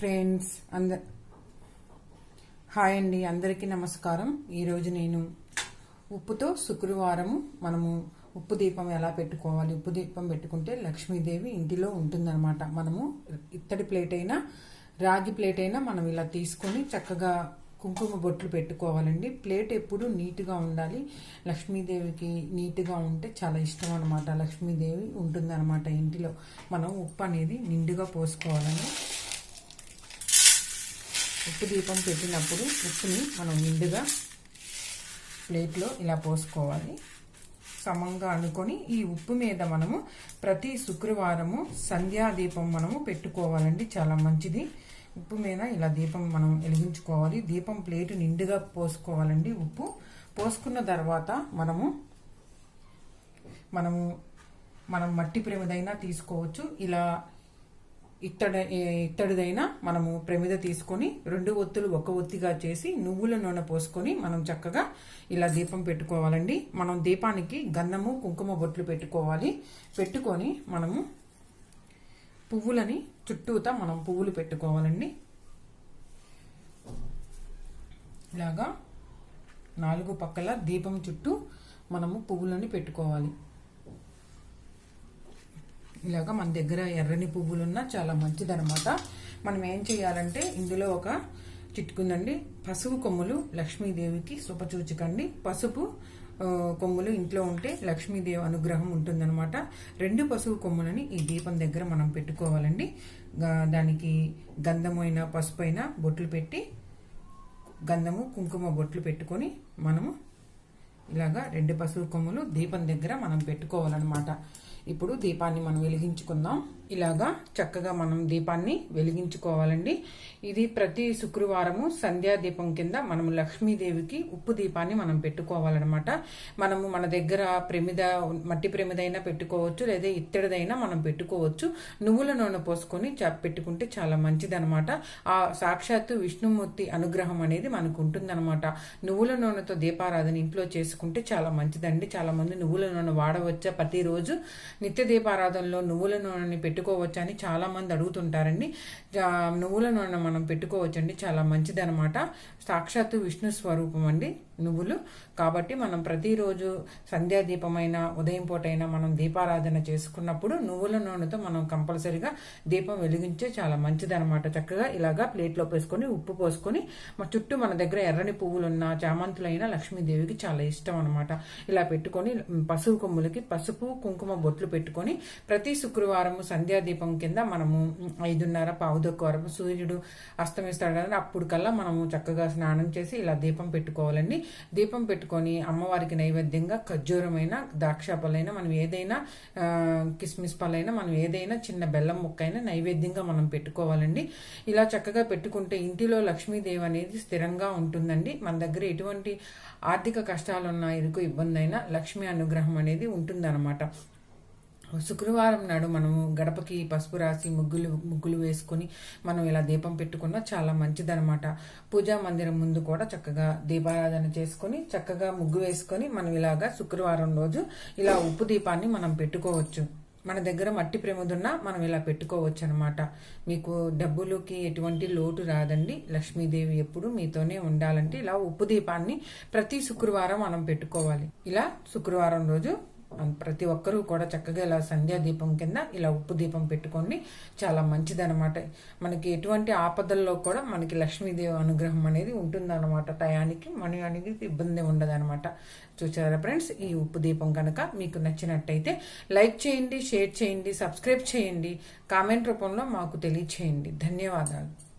Friends అంద hi అండి అందరికీ నమస్కారం. ఈరోజు నేను ఉప్పుతో శుక్రవారము మనము ఉప్పు దీపం ఎలా పెట్టుకోవాలి ఉప్పు దీపం పెట్టుకుంటే లక్ష్మీదేవి ఇంటిలో ఉంటుందన్నమాట. మనము ఇత్తడి ప్లేట్ అయినా రాగి ప్లేట్ అయినా మనం ఇలా తీసుకొని చక్కగా కుంకుమ బొట్లు పెట్టుకోవాలండి. ప్లేట్ ఎప్పుడు నీట్గా ఉండాలి. లక్ష్మీదేవికి నీట్గా ఉంటే చాలా ఇష్టం అనమాట లక్ష్మీదేవి ఉంటుందన్నమాట ఇంటిలో. మనం ఉప్పు అనేది నిండుగా పోసుకోవాలండి. ఉప్పు దీపం పెట్టినప్పుడు ఉప్పుని మనం నిండుగా ప్లేట్లో ఇలా పోసుకోవాలి. సమంగా అనుకొని ఈ ఉప్పు మీద మనము ప్రతి శుక్రవారము సంధ్యా దీపం మనము పెట్టుకోవాలండి. చాలా మంచిది. ఉప్పు మీద ఇలా దీపం మనం వెలిగించుకోవాలి. దీపం ప్లేటు నిండుగా పోసుకోవాలండి ఉప్పు. పోసుకున్న తర్వాత మనము మనము మనం మట్టి ప్రేమిదైనా తీసుకోవచ్చు. ఇలా ఇత్తడి ఇత్తడిదైనా మనము ప్రమిద తీసుకొని రెండు ఒత్తులు ఒక ఒత్తిగా చేసి నువ్వుల నూనె పోసుకొని మనం చక్కగా ఇలా దీపం పెట్టుకోవాలండి. మనం దీపానికి గంధము కుంకుమ బొట్లు పెట్టుకోవాలి. పెట్టుకొని మనము పువ్వులని చుట్టూతా మనం పువ్వులు పెట్టుకోవాలండి. ఇలాగా నాలుగు పక్కల దీపం చుట్టూ మనము పువ్వులని పెట్టుకోవాలి. ఇలాగా మన దగ్గర ఎర్రని పువ్వులు ఉన్నా చాలా మంచిది అనమాట మనం ఏం చేయాలంటే ఇందులో ఒక చిట్టుకుందండి పసుపు కొమ్ములు లక్ష్మీదేవికి శుభచూచకండి పసుపు కొమ్ములు ఇంట్లో ఉంటే లక్ష్మీదేవి అనుగ్రహం ఉంటుందన్నమాట. రెండు పసుపు కొమ్ములని ఈ దీపం దగ్గర మనం పెట్టుకోవాలండి. దానికి గంధమైన పసుపు అయినా బొట్లు పెట్టి గంధము కుంకుమ బొట్లు పెట్టుకొని మనము ఇలాగా రెండు పసుపు కొమ్ములు దీపం దగ్గర మనం పెట్టుకోవాలన్నమాట. ఇప్పుడు దీపాన్ని మనం వెలిగించుకుందాం. ఇలాగా చక్కగా మనం దీపాన్ని వెలిగించుకోవాలండి. ఇది ప్రతి శుక్రవారము సంధ్యా దీపం కింద మనం లక్ష్మీదేవికి ఉప్పు దీపాన్ని మనం పెట్టుకోవాలన్నమాట. మనము మన దగ్గర ప్రమిద మట్టి ప్రమిదైనా పెట్టుకోవచ్చు లేదా ఇత్తడిదైనా మనం పెట్టుకోవచ్చు. నువ్వుల నూనె పోసుకొని పెట్టుకుంటే చాలా మంచిదనమాట ఆ సాక్షాత్తు విష్ణుమూర్తి అనుగ్రహం అనేది మనకు ఉంటుందన్నమాట. నువ్వుల నూనెతో దీపారాధన ఇంట్లో చేసుకుంటే చాలా మంచిదండి. చాలామంది నువ్వుల నూనె వాడవచ్చా? ప్రతిరోజు నిత్య దీపారాధనలో నువ్వుల నూనెని పెట్టు అని చాలామంది అడుగుతుంటారండి. నువ్వుల నూనె మనం పెట్టుకోవచ్చండి. చాలా మంచిదనమాట సాక్షాత్తు విష్ణు స్వరూపం అండి. నువ్వులు. కాబట్టి మనం ప్రతిరోజు సంధ్యాదీపమైన ఉదయం పూటైనా మనం దీపారాధన చేసుకున్నప్పుడు నువ్వుల నూనెతో మనం కంపల్సరిగా దీపం వెలిగించే చాలా మంచిదనమాట చక్కగా ఇలాగా ప్లేట్లో వేసుకొని ఉప్పు పోసుకొని మా చుట్టూ మన దగ్గర ఎర్రని పువ్వులున్న చామంతులైన లక్ష్మీదేవికి చాలా ఇష్టం అనమాట ఇలా పెట్టుకొని పసుపు కొమ్ములకి పసుపు కుంకుమ బొట్లు పెట్టుకొని ప్రతి శుక్రవారం సంధ్యాదీపం కింద మనము ఐదున్నర పావుదొక్క వరకు సూర్యుడు అస్తమిస్తాడు కదా అప్పుడు కల్లా మనము చక్కగా స్నానం చేసి ఇలా దీపం పెట్టుకోవాలండి. దీపం పెట్టుకొని అమ్మవారికి నైవేద్యంగా ఖర్జూరమైన ద్రాక్ష పళ్ళైనా మనం ఏదైనా కిస్మిస్ పళ్ళైనా మనం ఏదైనా చిన్న బెల్లం ముక్కైనా నైవేద్యంగా మనం పెట్టుకోవాలండి. ఇలా చక్కగా పెట్టుకుంటే ఇంటిలో లక్ష్మీదేవి అనేది స్థిరంగా ఉంటుందండి. మన దగ్గర ఎటువంటి ఆర్థిక కష్టాలున్నా ఇరుకు ఇబ్బంది అయినా లక్ష్మీ అనుగ్రహం అనేది ఉంటుందన్నమాట. శుక్రవారం నాడు మనము గడపకి పసుపు రాసి ముగ్గులు ముగ్గులు వేసుకొని మనం ఇలా దీపం పెట్టుకున్నా చాలా మంచిదనమాట పూజా మందిరం ముందు కూడా చక్కగా దీపారాధన చేసుకొని చక్కగా ముగ్గు వేసుకొని మనం ఇలాగా శుక్రవారం రోజు ఇలా ఉప్పు దీపాన్ని మనం పెట్టుకోవచ్చు. మన దగ్గర మట్టి ప్రముదున్నా మనం ఇలా పెట్టుకోవచ్చు అనమాట మీకు డబ్బులకి ఎటువంటి లోటు రాదండి. లక్ష్మీదేవి ఎప్పుడు మీతోనే ఉండాలంటే ఇలా ఉప్పు దీపాన్ని ప్రతి శుక్రవారం మనం పెట్టుకోవాలి. ఇలా శుక్రవారం రోజు ప్రతి ఒక్కరూ కూడా చక్కగా ఇలా సంధ్యా దీపం కింద ఇలా ఉప్పు దీపం పెట్టుకోండి. చాలా మంచిదనమాట మనకి ఎటువంటి ఆపదల్లో కూడా మనకి లక్ష్మీదేవి అనుగ్రహం అనేది ఉంటుందన్నమాట. టయానికి మన అనేది ఇబ్బంది ఉండదన్నమాట. చూసారా ఫ్రెండ్స్? ఈ ఉప్పు దీపం కనుక మీకు నచ్చినట్టయితే లైక్ చేయండి షేర్ చేయండి సబ్స్క్రైబ్ చేయండి. కామెంట్ రూపంలో మాకు తెలియచేయండి. ధన్యవాదాలు.